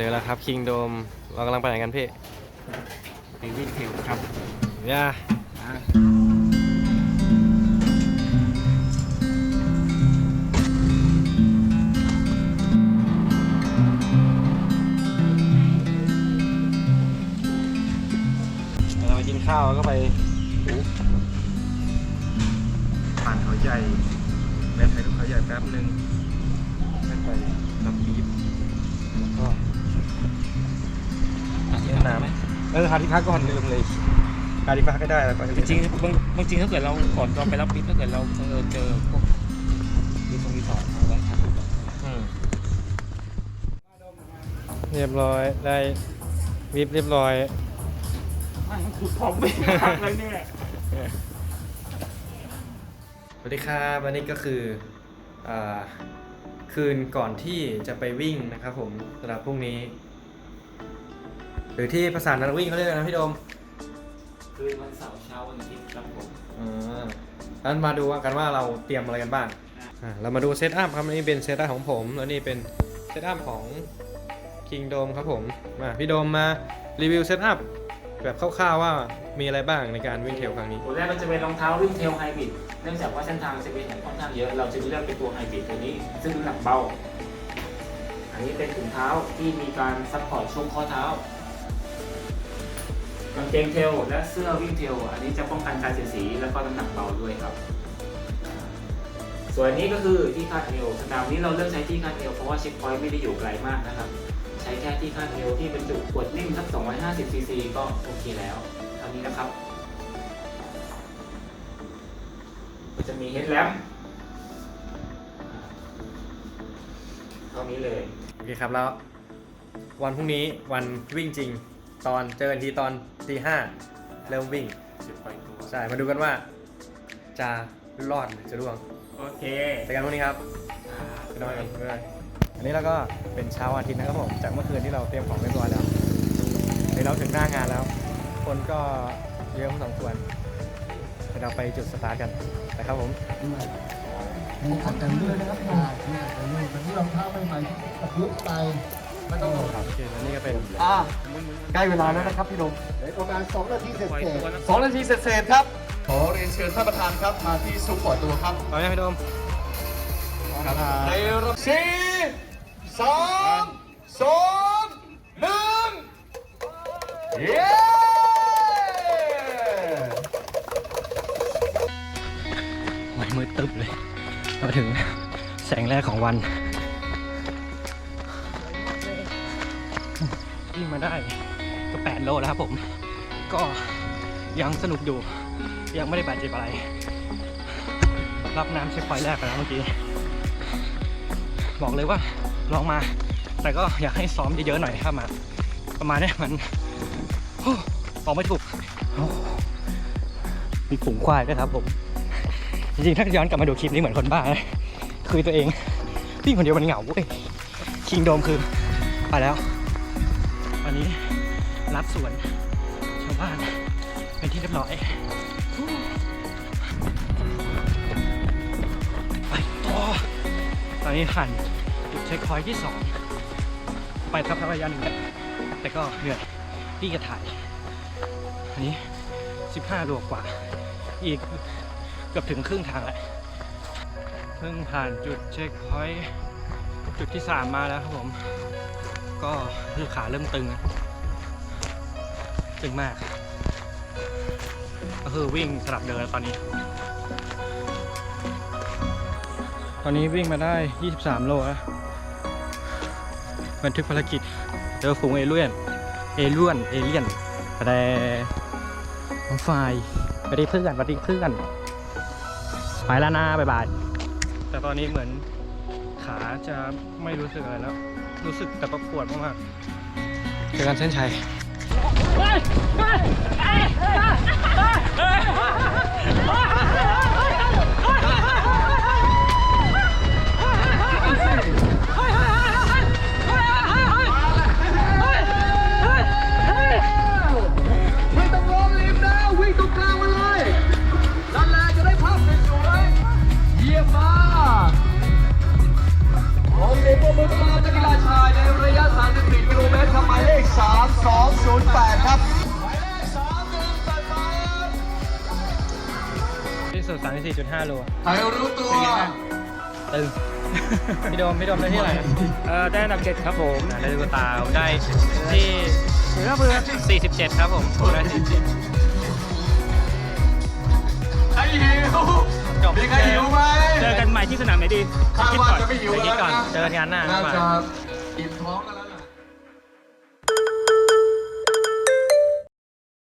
เจอแล้วครับคิงโดมเรากำลังไปไหนกันพี่ไปวิ่งเทลครับย่าอ่าเราไปกินข้าวแล้วก็ไปผ่านเขาใหญ่แวะไปลูกเขาใหญ่แป๊บนึงแวะไป ออหาที่พักก่อนลืมเลยหาที่พักก็ได้แล้วก็จริงๆบางบางจริงถ้าเกิดเราก่อนเราไปรับปิ๊บถ้าเกิดเราเออเจอพวกรีสอร์ทรีสอร์ทเอาไว้ครับอืมเรียบร้อยได้วิบเรียบร้อยมันขุดผมไม่พักเลยเนี่ยสวัสดีครับวันนี้ก็คืออาคืนก่อนที่จะไปวิ่งนะครับผมสำหรับพรุ่งนี้ หรือที่ภาษานักวิ่งเขาเรียกอะไรนะพี่โดมคืนวันเสาร์เช้าวันอาทิตย์ครับผมอ่าแล้วมาดูกันว่าเราเตรียมอะไรกันบ้างอ่าเรามาดูเซตอัพครับอันนี้เป็นเซตอัพของผมแล้วนี่เป็นเซตอัพของ King Dome ครับผมมาพี่โดมมารีวิวเซตอัพแบบคร่าวๆว่ามีอะไรบ้างในการวิ่งเทรลครั้งนี้ ตัวแรกก็จะเป็นรองเท้าวิ่งเทลไฮบริด เนื่องจากว่าเส้นทางจะเป็นของค่อนข้างเยอะ เราจึงเลือกเป็นตัวไฮบริดตัวนี้ ซึ่งน้ำหนักเบา อันนี้เป็นถุงเท้าที่มีการซัพพอร์ตช่วงข้อเท้า กางเกงเทลและเสื้อวิ่งเทลอันนี้จะป้องกันการเสียดสีและก็น้ำหนักเบาด้วยครับ ส่วนอันนี้ก็คือที่คาดเอวสนามนี้เราเลือกใช้ที่คาดเอวเพราะว่าเช็คพอยต์ไม่ได้อยู่ไกลมากนะครับ ใช้แค่ที่คาดเอวที่บรรจุขวดนิ่มสัก 250 ซีซีก็โอเคแล้วเท่านี้นะครับก็จะมีเฮดแลมเท่านี้เลย โอเคครับแล้ว วันพรุ่งนี้วันวิ่งจริง ตอนเจอกันทีตอนตีห้าเริ่มวิ่งจุดปล่อยตัว ใช่ มาดูกันว่า จะรอดหรือจะร่วงโอเคเจอกันพรุ่งนี้ครับอ่าไปนอนกันบ๊ายบาย อันนี้เราก็เป็นเช้าอาทิตย์นะครับผมจากเมื่อคืนที่เราเตรียมของเรียบร้อยแล้วเดี๋ยวเราถึงหน้างานแล้ว คนก็เยอะพอสมควรเดี๋ยวเราไปจุดสตาร์ทกันนะครับผมมีขัดกันด้วยนะครับมีขัดกันด้วยแต่ที่รองเท้าใหม่ๆที่ตะลุกไป ไม่ต้องห่วงโอเคแล้วนี่ก็เป็นอ่าใกล้เวลาแล้วนะครับพี่ลมเดี๋ยวประมาณ2นาทีเสร็จปล่อยตัวนะสองนาทีเสร็จๆครับ ขอเรียนเชิญท่านประธานครับมาที่ซุ้มปล่อยตัวครับเอาไหมพี่ลมครับในรอบสี่สองสองหนึ่งเย้ไม่มืดตึ๊บเลย มาถึงแสงแรกของวัน วิ่งมาได้ก็8โลแล้วครับผม ก็ยังสนุกอยู่ ยังไม่ได้บาดเจ็บอะไร รับน้ำเช็คพอยต์แรกไปแล้วเมื่อกี้ บอกเลยว่าลองมา แต่ก็อยากให้ซ้อมเยอะๆหน่อยครับมา ประมาณนี้มันออกไม่ถูก มีฝูงควายด้วยครับผม จริงๆ ถ้าย้อนกลับมาดูคลิปนี้เหมือนคนบ้าเลยคือตัวเองวิ่งคนเดียวมันเหงาเว้ยคิงโดมคือไปแล้ว วันนี้รับสวนชาวบ้านเป็นที่เรียบร้อยไปต่อตอนนี้ผ่านจุดเช็คพอยท์ที่สองไปสักระยะหนึ่งแล้วแต่ก็เหนื่อยที่จะถ่าย อันนี้ 15โลกว่า อีกเกือบถึงครึ่งทางแล้วเพิ่งผ่านจุดเช็คพอยต์จุดที่ 3 มาแล้วครับผม ก็คือขาเริ่มตึงตึงมาก ก็คือวิ่งสลับเดินตอนนี้ ตอนนี้วิ่งมาได้ 23 โลแล้วบันทึกภารกิจเจอฝูงเอเลี่ยน เอเลี่ยน เอเลี่ยนแต่น้องไฟไปด้เพื่อนไปด้เพื่อนไปแล้วนะบ๊ายบาย แต่ตอนนี้เหมือนขาจะไม่รู้สึกอะไรแล้ว รู้สึกแต่ประปวดมากๆเจอกันเส้นชัย สุด34.5โลใครรู้ตัวตึงพี่โดมพี่โดมได้ที่ไหนเอ่อได้อันดับเจ็ดครับผมอ่าได้ตุ๊กตาผมได้ที่เบื่อเบื่อ47ครับผมผมได้47ใครหิวจบมีใครหิวไหมเจอกันใหม่ที่สนามไหนดีคาดคิดว่าก่อนจะไม่หิวไปคิแล้ดวก่อนนะเจอกันงานหน้าน่าบ๊ายบายจะอิ่มท้องแล้วล่ะ